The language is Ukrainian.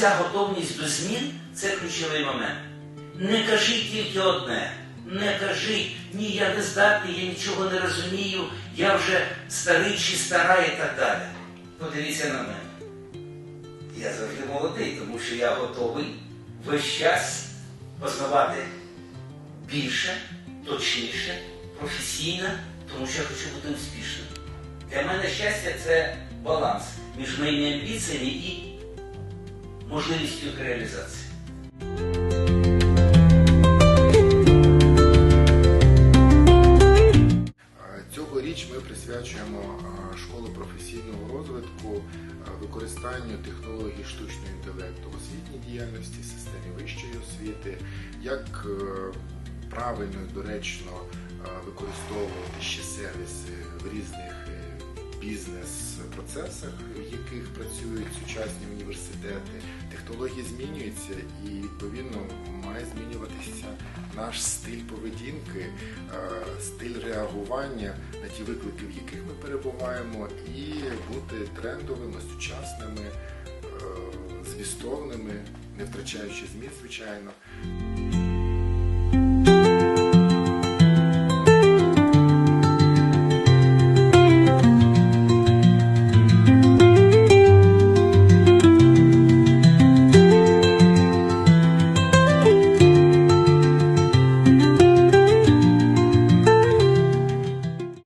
Ця готовність до змін це ключовий момент. Не кажіть тільки одне, не кажіть, ні, я не здатний, я нічого не розумію, я вже старий чи стара і так далі. Подивіться на мене. Я завжди молодий, тому що я готовий весь час познавати більше, точніше, професійно, тому що я хочу бути успішним. Для мене щастя це баланс між моїми амбіціями і можливістю їх реалізації. Цьогоріч ми присвячуємо школу професійного розвитку використанню технологій штучного інтелекту в освітній діяльності, системі вищої освіти, як е, правильно і доречно використовувати ще сервіси в різних бізнес-процесах, в яких працюють сучасні університети. Технології змінюються і відповідно має змінюватися наш стиль поведінки, е, стиль реагування на ті виклики, в яких ми перебуваємо, і бути трендовими, сучасними, е, змістовними, не втрачаючи зміст, звичайно.